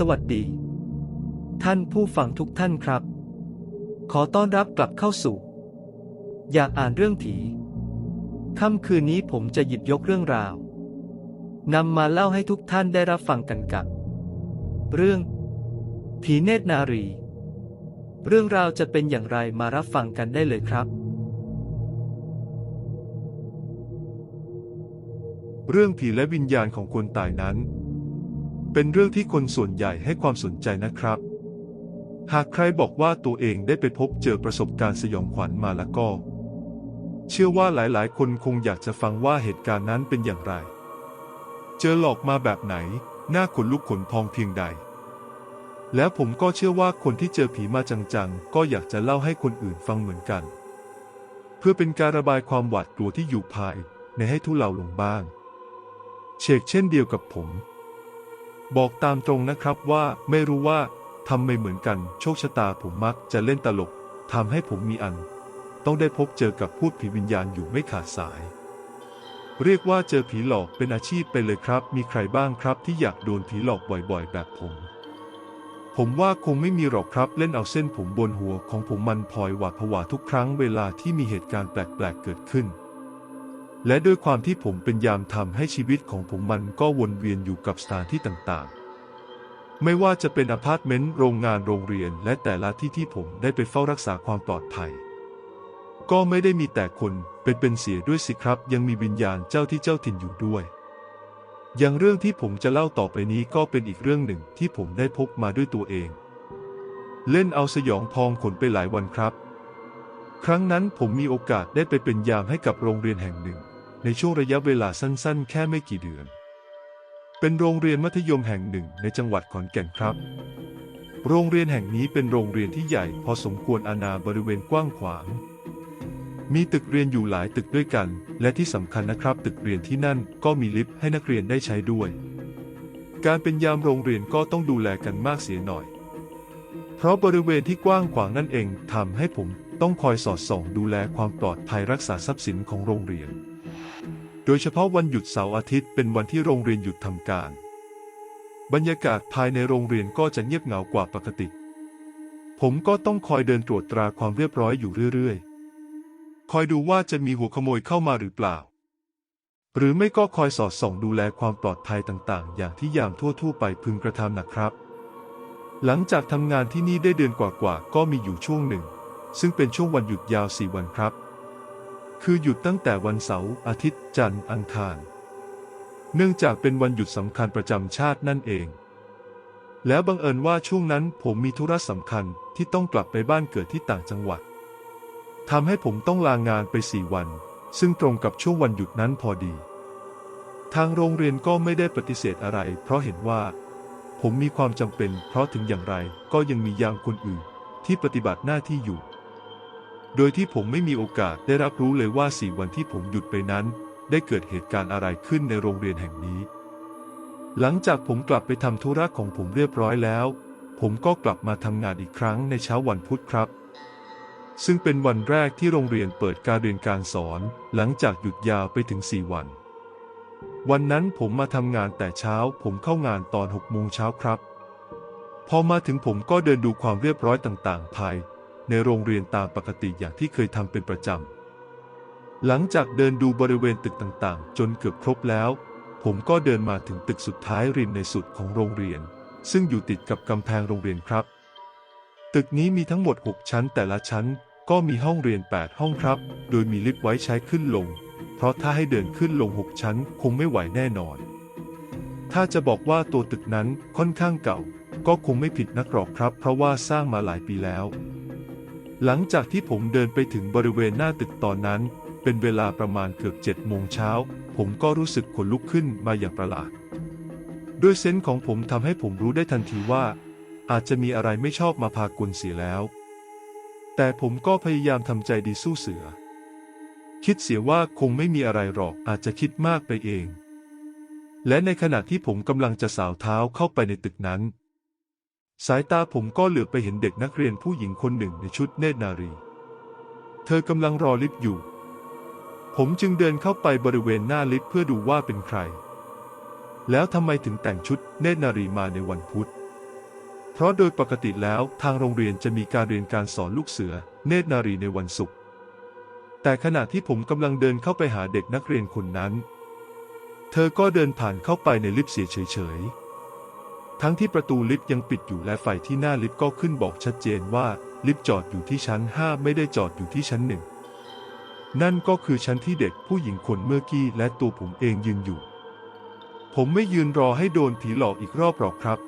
สวัสดี ท่านผู้ฟังทุกท่านครับ ขอต้อนรับกลับเข้าสู่ อยากอ่านเรื่องผีค่ำคืนนี้ผมจะหยิบยกเรื่องราวนำมาเล่าให้ทุกท่านได้รับฟังกันกับ เรื่อง ผีเนตรนารี เรื่องราวจะเป็นอย่างไรมารับฟังกันได้เลยครับ เรื่องผีและวิญญาณของคนตายนั้น เป็นเรื่องที่คนส่วนใหญ่ให้ความสนใจนะครับ หากใครบอกว่าตัวเองได้ไปพบเจอประสบการณ์สยองขวัญมาแล้วก็ เชื่อว่าหลายๆ คนคงอยากจะฟังว่าเหตุการณ์นั้นเป็นอย่างไร เจอหลอกมาแบบไหน หน้าขนลุกขนพองเพียงใด แล้วผมก็เชื่อว่าคนที่เจอผีมาจังๆ ก็อยากจะเล่าให้คนอื่นฟังเหมือนกัน เพื่อเป็นการระบายความหวาดกลัวที่อยู่ภายในให้ทุเลาลงบ้าง เชกเช่นเดียวกับผม บอกตามตรงนะครับว่าไม่รู้ว่าทำไม่เหมือนกันโชคชะตาผมมักจะเล่นตลกทำให้ผมมีอัน ต้องได้พบเจอกับพูดผีวิญญาณอยู่ไม่ขาดสาย เรียกว่าเจอผีหลอกเป็นอาชีพไปเลยครับ มีใครบ้างครับที่อยากโดนผีหลอกบ่อยๆ แบบผม ผมว่าคงไม่มีหรอกครับเล่นเอาเส้นผมบนหัวของผมมันพลอยหวาดผวาทุกครั้งเวลาที่มีเหตุการณ์แปลกๆเกิดขึ้น และด้วยความที่ผมเป็นยามทำให้ชีวิตของผมมันก็วนเวียนอยู่กับสถานที่ต่างๆ ไม่ว่าจะเป็นอพาร์ตเมนต์ โรงงานโรงเรียน และแต่ละที่ที่ผมได้ไปเฝ้ารักษาความปลอดภัย ก็ไม่ได้มีแต่คนเป็นเป็นเสียด้วยสิครับ ยังมีวิญญาณเจ้าที่เจ้าถิ่นอยู่ด้วย อย่างเรื่องที่ผมจะเล่าต่อไปนี้ก็เป็นอีกเรื่องหนึ่งที่ผมได้พบมาด้วยตัวเอง เล่นเอาสยองพองขนไปหลายวันครับ ครั้งนั้นผมมีโอกาสได้ไปเป็นยามให้กับโรงเรียนแห่งหนึ่ง ในช่วงระยะเวลาสั้นๆ แค่ไม่กี่เดือน เป็นโรงเรียนมัธยมแห่งหนึ่งในจังหวัดขอนแก่นครับ โรงเรียนแห่งนี้เป็นโรงเรียนที่ใหญ่พอสมควรอาณาบริเวณกว้างขวาง มีตึกเรียนอยู่หลายตึกด้วยกัน และที่สำคัญนะครับ ตึกเรียนที่นั่นก็มีลิฟต์ให้นักเรียนได้ใช้ด้วย การเป็นยามโรงเรียนก็ต้องดูแลกันมากเสียหน่อย เพราะบริเวณที่กว้างขวางนั่นเองทำให้ผม ต้องคอยสอดส่องดูแลความปลอดภัยรักษาทรัพย์สินของโรงเรียน โดยเฉพาะวันหยุดเสาร์อาทิตย์เป็นวันที่โรงเรียนหยุดทำการ บรรยากาศภายในโรงเรียนก็จะเงียบเหงากว่าปกติ ผมก็ต้องคอยเดินตรวจตราความเรียบร้อยอยู่เรื่อยๆ คอยดูว่าจะมีหัวขโมยเข้ามาหรือเปล่า หรือไม่ก็คอยสอดส่องดูแลความปลอดภัยต่างๆ อย่างที่ยามทั่วๆ ไปพึงกระทำนะครับ หลังจากทำงานที่นี่ได้เดือนกว่าๆก็มีอยู่ช่วงหนึ่ง ซึ่งเป็นช่วงวันหยุดยาวสี่วันครับ คือหยุดตั้งแต่วันเสาร์อาทิตย์ จันทร์อังคาร เนื่องจากเป็นวันหยุดสำคัญประจำชาตินั่นเอง แล้วบังเอิญว่าช่วงนั้นผมมีธุระสำคัญที่ต้องกลับไปบ้านเกิดที่ต่างจังหวัดทำให้ผมต้องลางานไปสี่วัน ซึ่งตรงกับช่วงวันหยุดนั้นพอดี ทางโรงเรียนก็ไม่ได้ปฏิเสธอะไร เพราะเห็นว่า ผมมีความจำเป็น เพราะถึงอย่างไรก็ยังมียามคนอื่นที่ปฏิบัติหน้าที่อยู่ โดยที่ผมไม่มีโอกาสได้รับรู้เลยว่าสี่วันที่ผมหยุดไปนั้น ได้เกิดเหตุการณ์อะไรขึ้นในโรงเรียนแห่งนี้ หลังจากผมกลับไปทำธุระของผมเรียบร้อยแล้ว ผมก็กลับมาทำงานอีกครั้งในเช้าวันพุธครับ ซึ่งเป็นวันแรกที่โรงเรียนเปิดการเรียนการสอน หลังจากหยุดยาวไปถึง4วัน วันนั้นผมมาทำงานแต่เช้า ผมเข้างานตอน6โมงเช้าครับ พอมาถึงผมก็เดินดูความเรียบร้อยต่างๆ ภาย ในโรงเรียนตามปกติอย่างที่เคยทำเป็นประจำ หลังจากเดินดูบริเวณตึกต่างๆ จนเกือบครบแล้ว ผมก็เดินมาถึงตึกสุดท้ายริมในสุดของโรงเรียน ซึ่งอยู่ติดกับกำแพงโรงเรียนครับ ตึกนี้มีทั้งหมด 6 ชั้นแต่ละชั้นก็มีห้องเรียน 8 ห้องครับ โดยมีลิฟต์ไว้ใช้ขึ้นลง เพราะถ้าให้เดินขึ้นลง 6 ชั้นคงไม่ไหวแน่นอน ถ้าจะบอกว่าตัวตึกนั้นค่อนข้างเก่า ก็คงไม่ผิดนักหรอกครับ เพราะว่าสร้างมาหลายปีแล้ว หลังจากที่ผมเดินไปถึงบริเวณหน้าตึกตอนนั้น เป็นเวลาประมาณเกือบ7โมงเช้า ผมก็รู้สึกขนลุกขึ้นมาอย่างประหลาด ด้วยเซนส์ของผมทำให้ผมรู้ได้ทันทีว่า อาจจะมีอะไรไม่ชอบมาพากลเสียแล้ว แต่ผมก็พยายามทำใจดีสู้เสือ คิดเสียว่าคงไม่มีอะไรหรอกอาจจะคิดมากไปเอง และในขณะที่ผมกำลังจะสาวเท้าเข้าไปในตึกนั้น สายตาผมก็เหลือบไปเห็นเด็กนักเรียนผู้หญิงคนหนึ่งในชุดเนตรนารี เธอกำลังรอลิฟต์อยู่ ผมจึงเดินเข้าไปบริเวณหน้าลิฟต์เพื่อดูว่าเป็นใคร แล้วทำไมถึงแต่งชุดเนตรนารีมาในวันพุธ เพราะโดยปกติแล้วทางโรงเรียนจะมีการเรียนการสอนลูกเสือเนตรนารีในวันศุกร์ แต่ขณะที่ผมกำลังเดินเข้าไปหาเด็กนักเรียนคนนั้น เธอก็เดินผ่านเข้าไปในลิฟต์เสียเฉยๆ ทั้งที่ประตูลิฟต์ยังปิดอยู่และไฟที่หน้าลิฟต์ก็ขึ้นบอกชัดเจนว่าลิฟต์จอดอยู่ที่ชั้น 5 ไม่ได้จอดอยู่ที่ชั้นหนึ่งนั่นก็คือชั้นที่เด็กผู้หญิงคนเมื่อกี้และตัวผมเองยืนอยู่ ผมไม่ยืนรอให้โดนผีหลอกอีกรอบหรอกครับ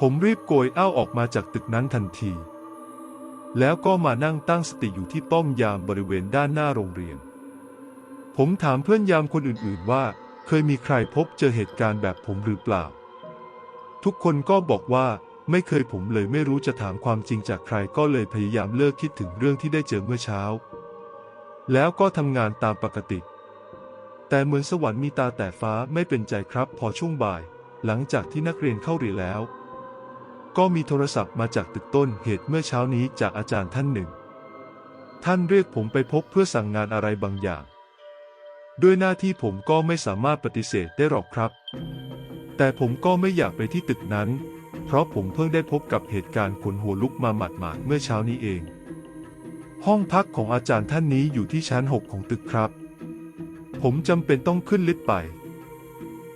ผมรีบโกยอ้าวออกมาจากตึกนั้นทันที แล้วก็มานั่งตั้งสติอยู่ที่ป้อมยามบริเวณด้านหน้าโรงเรียน ผมถามเพื่อนยามคนอื่นๆว่า เคยมีใครพบเจอเหตุการณ์แบบผมหรือเปล่า ทุกคนก็บอกว่าไม่เคยผมเลยไม่รู้จะถามความจริงจากใครก็เลยพยายามเลิกคิดถึงเรื่องที่ได้เจอเมื่อเช้า แล้วก็ทำงานตามปกติ แต่เหมือนสวรรค์มีตาแต่ฟ้าไม่เป็นใจครับพอช่วงบ่าย หลังจากที่นักเรียนเข้าเรียนแล้ว ก็มีโทรศัพท์มาจากตึกต้นเหตุเมื่อเช้านี้จากอาจารย์ท่านหนึ่ง ท่านเรียกผมไปพบเพื่อสั่งงานอะไรบางอย่าง ด้วยหน้าที่ผมก็ไม่สามารถปฏิเสธได้หรอกครับ แต่ผมก็ไม่อยากไปที่ตึกนั้น เพราะผมเพิ่งได้พบกับเหตุการณ์ขนหัวลุกมาหมาดๆเมื่อเช้านี้เอง ห้องพักของอาจารย์ท่านนี้อยู่ที่ชั้น 6 ของตึกครับ ผมจำเป็นต้องขึ้นลิฟต์ไป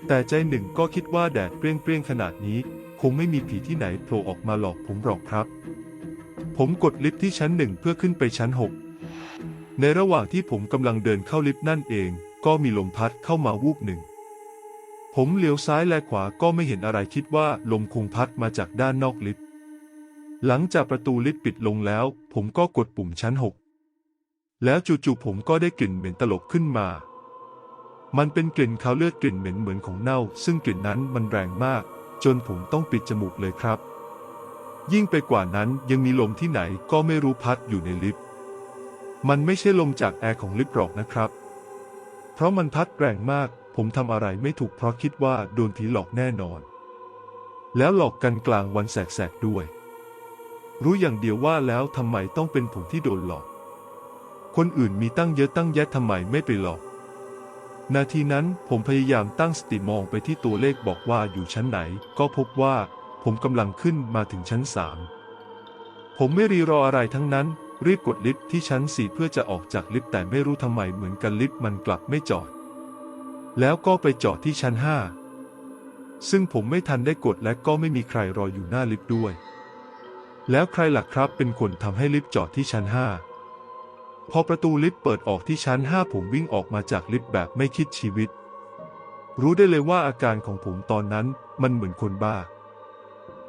แต่ใจหนึ่งก็คิดว่าแดดเปรี้ยงๆขนาดนี้ คงไม่มีผีที่ไหนโผล่ออกมาหลอกผมหรอกครับ ผมกดลิฟต์ที่ชั้นหนึ่งเพื่อขึ้นไปชั้น 6 ในระหว่างที่ผมกำลังเดินเข้าลิฟต์นั่นเอง ก็มีลมพัดเข้ามาวูบหนึ่ง ผมเลี้ยวซ้ายและขวาก็ไม่เห็นอะไรคิดว่าลมคงพัดมาจากด้านนอกลิฟต์ หลังจากประตูลิฟต์ปิดลงแล้ว ผมก็กดปุ่มชั้น6แล้วจู่ๆผมก็ได้กลิ่นเหม็นตลบขึ้นมา มันเป็นกลิ่นคาวเลือดกลิ่นเหม็นเหมือนของเน่า ซึ่งกลิ่นนั้นมันแรงมาก จนผมต้องปิดจมูกเลยครับ ยิ่งไปกว่านั้นยังมีลมที่ไหนก็ไม่รู้พัดอยู่ในลิฟต์ มันไม่ใช่ลมจากแอร์ของลิฟต์หรอกนะครับ เพราะมันพัดแรงมาก ผมทำอะไรไม่ถูกเพราะคิดว่าโดนผีหลอกแน่นอน แล้วหลอกกันกลางวันแสกๆด้วย รู้อย่างเดียวว่าแล้วทำไมต้องเป็นผมที่โดนหลอก คนอื่นมีตั้งเยอะตั้งแยะทำไมไม่ไปหลอก นาทีนั้นผมพยายามตั้งสติมองไปที่ตัวเลขบอกว่าอยู่ชั้นไหน ก็พบว่าผมกำลังขึ้นมาถึงชั้นสามผมไม่รีรออะไรทั้งนั้นรีบกดลิฟต์ที่ชั้นสี่เพื่อจะออกจากลิฟต์แต่ไม่รู้ทำไมเหมือนกันลิฟต์มันกลับไม่จอด แล้วก็ไปจอดที่ชั้นห้าซึ่งผมไม่ทันได้กดและก็ไม่มีใครรออยู่หน้าลิฟต์ด้วย แล้วใครหล่ะครับเป็นคนทำให้ลิฟต์จอดที่ชั้นห้าพอประตูลิฟต์เปิดออกที่ชั้น5ผมวิ่งออกมาจากลิฟต์แบบไม่คิดชีวิต รู้ได้เลยว่าอาการของผมตอนนั้นมันเหมือนคนบ้า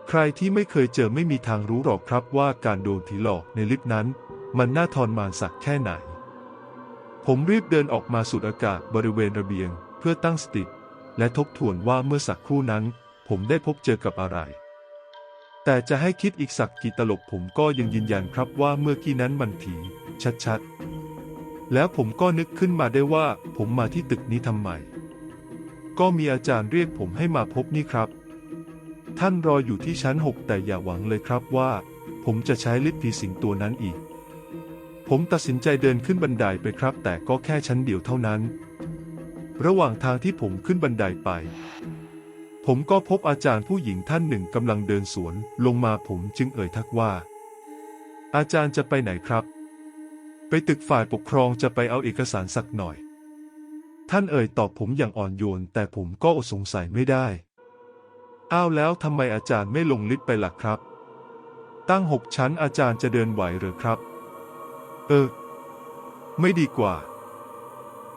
ใครที่ไม่เคยเจอไม่มีทางรู้หรอกครับว่าการโดนผีหลอกในลิฟต์นั้น มันน่าทรมานสักแค่ไหน ผมรีบเดินออกมาสูดอากาศบริเวณระเบียง เพื่อตั้งสติ และทบทวนว่าเมื่อสักครู่นั้น ผมได้พบเจอกับอะไร แต่จะให้คิดอีกสักกี่ตลบผมก็ยังยืนยันครับว่าเมื่อกี้นั้นมันผี ชัดๆ แล้วผมก็นึกขึ้นมาได้ว่า ผมมาที่ตึกนี้ทำไม ก็มีอาจารย์เรียกผมให้มาพบนี่ครับ ท่านรออยู่ที่ชั้น6แต่อย่าหวังเลยครับว่า ผมจะใช้ลิฟต์ผีสิงตัวนั้นอีกผมตัดสินใจเดินขึ้นบันไดไปครับ แต่ก็แค่ชั้นเดียวเท่านั้น ระหว่างทางที่ผมขึ้นบันไดไป ผมก็พบอาจารย์ผู้หญิงท่านหนึ่งกำลังเดินสวน ลงมาผมจึงเอ่ยทักว่า อาจารย์จะไปไหนครับ ไปตึกฝ่ายปกครองจะไปเอาเอกสารสักหน่อย ท่านเอ่ยตอบผมอย่างอ่อนโยน แต่ผมก็อดสงสัยไม่ได้ อ้าวแล้วทำไมอาจารย์ไม่ลงลิฟต์ไปล่ะครับ ตั้งหกชั้นอาจารย์จะเดินไหวหรือครับ เออ ไม่ดีกว่า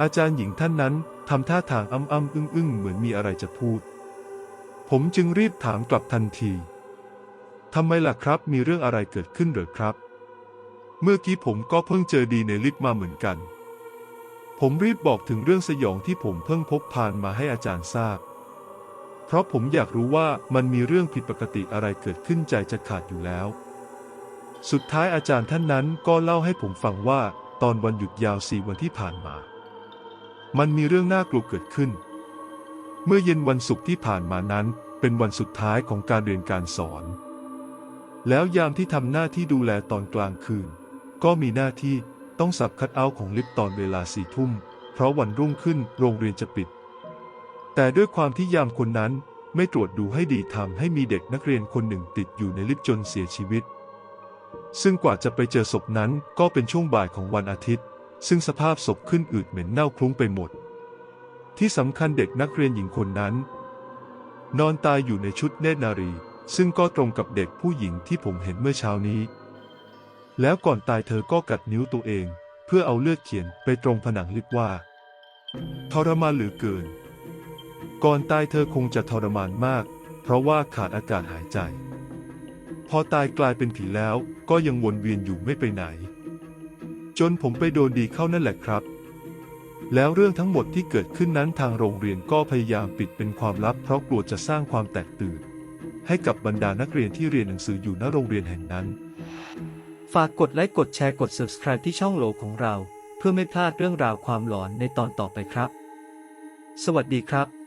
อาจารย์หญิงท่านนั้นทำท่าทางอ้ำอ้ำอึ้งอึ้งเหมือนมีอะไรจะพูด ผมจึงรีบถามกลับทันทีทำไมล่ะครับ มีเรื่องอะไรเกิดขึ้นหรือครับ เมื่อกี้ผมก็เพิ่งเจอดีในลิฟต์มาเหมือนกัน ผมรีบบอกถึงเรื่องสยองที่ผมเพิ่งพบผ่านมาให้อาจารย์ทราบ เพราะผมอยากรู้ว่ามันมีเรื่องผิดปกติอะไรเกิดขึ้นใจจะขาดอยู่แล้ว สุดท้ายอาจารย์ท่านนั้นก็เล่าให้ผมฟังว่า ตอนวันหยุดยาวสี่วันที่ผ่านมา มันมีเรื่องน่ากลัวเกิดขึ้น เมื่อเย็นวันศุกร์ที่ผ่านมานั้น เป็นวันสุดท้ายของการเรียนการสอน แล้วยามที่ทำหน้าที่ดูแลตอนกลางคืน ก็มีหน้าที่ต้องสับคัดเอาท์ของลิฟต์ตอนเวลาสี่ทุ่ม เพราะวันรุ่งขึ้นโรงเรียนจะปิด แต่ด้วยความที่ยามคนนั้นไม่ตรวจดูให้ดีทำให้มีเด็กนักเรียนคนหนึ่งติดอยู่ในลิฟต์จนเสียชีวิต ซึ่งกว่าจะไปเจอศพนั้นก็เป็นช่วงบ่ายของวันอาทิตย์ ซึ่งสภาพศพขึ้นอืดเหม็นเน่าคลุ้งไปหมด ที่สำคัญเด็กนักเรียนหญิงคนนั้น นอนตายอยู่ในชุดเนตรนารี ซึ่งก็ตรงกับเด็กผู้หญิงที่ผมเห็นเมื่อเช้านี้ แล้วก่อนตายเธอก็กัดนิ้วตัวเอง เพื่อเอาเลือดเขียนไปตรงผนังลิฟต์ว่า ทรมานเหลือเกิน ก่อนตายเธอคงจะทรมานมาก เพราะว่าขาดอากาศหายใจ พอตายกลายเป็นผีแล้วก็ยังวนเวียนอยู่ไม่ไปไหน จนผมไปโดนดีเข้านั่นแหละครับ แล้วเรื่องทั้งหมดที่เกิดขึ้นนั้นทางโรงเรียนก็พยายามปิดเป็นความลับ เพราะกลัวจะสร้างความแตกตื่น ให้กับบรรดานักเรียนที่เรียนหนังสืออยู่ณโรงเรียนแห่งนั้น ฝากกดไลค์กดแชร์กด subscribe ที่ช่องโหลของเรา เพื่อไม่พลาดเรื่องราวความหลอนในตอนต่อไปครับ สวัสดีครับ